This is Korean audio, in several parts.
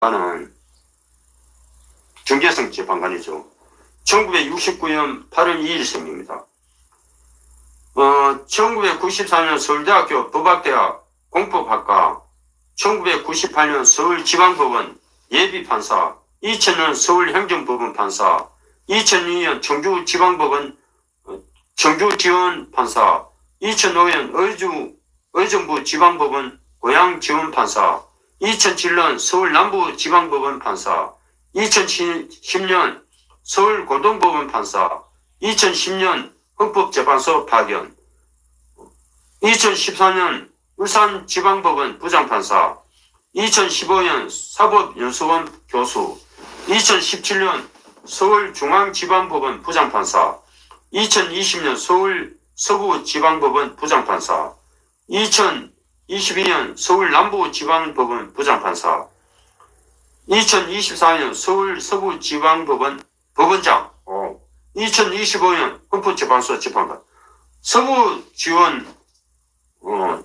나는 중계성 재판관이죠. 1969년 8월 2일 생입니다. 어, 1994년 서울대학교 법학대학 공법학과, 1998년 서울지방법원 예비판사, 2000년 서울행정법원 판사, 2002년 청주지방법원 어, 청주지원 판사, 2005년 의주, 의정부 지방법원 고양지원 판사, 2007년 서울 남부지방법원 판사, 2010년 서울 고등법원 판사, 2010년 헌법재판소 파견, 2014년 울산지방법원 부장판사, 2015년 사법연수원 교수, 2017년 서울중앙지방법원 부장판사, 2020년 서울 서구지방법원 부장판사, 2022년 서울 남부지방법원 부장판사, 2024년 서울 서부지방법원 법원장, 어, 2025년 헌법재판소 재판관, 서부지원 어,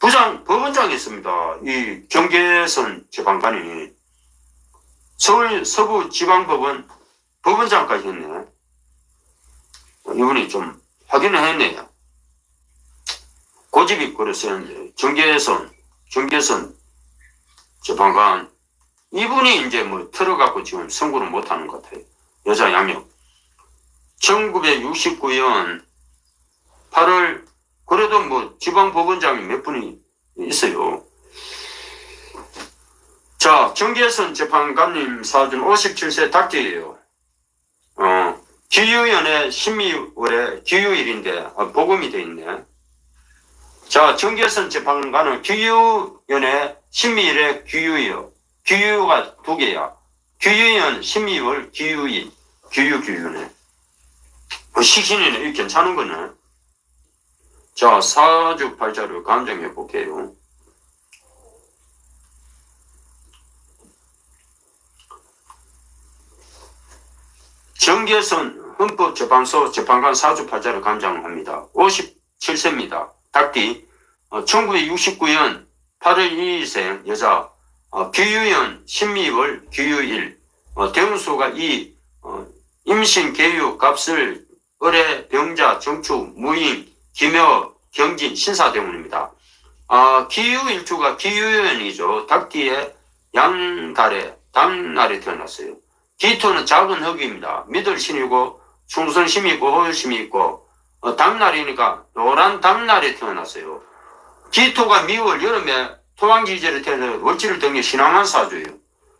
부장 법원장이 있습니다. 이 경계선 재판관이 서울 서부지방법원 법원장까지 했네. 이분이 좀 확인을 했네요. 고집이 그랬었는데 경계선 경계선 재판관 이분이 이제 뭐 틀어갖고 지금 선고를 못하는 것 같아요. 여자 양력. 1969년 8월 그래도 뭐 지방법원장이 몇 분이 있어요. 자, 경계선 재판관님 사준 57세 닥터예요. 어, 기유연의 심의월에 기유일인데 아, 복음이 돼 있네. 자, 경계선 재판관은 기유연의 심의일에 기유요. 기유가 두 개야. 기유연 심의월 기유일. 기유 기유네. 어, 시신이네. 이 괜찮은 거네. 자, 사주팔자를 감정해 볼게요. 정계선 헌법재판소 재판관 사주팔자를 감정합니다. 57세입니다. 닭띠. 어, 1969년 8월 2일생 여자. 어, 규유연 신미월 규유일. 어, 대운수가 이 어, 임신 개유 값을 을의 병자 정축 무임 기묘 경진 신사 대운입니다. 아, 기유일주가 기유연이죠. 닭띠의 양달에 당날에 태어났어요. 기토는 작은 흙입니다. 미들신이고 충성심이 있고 호일심이 있고 어, 당날이니까 노란 당날에 태어났어요. 기토가 미월 여름에 토양지절에 태어나 월지를 등에 신앙한 사주예요.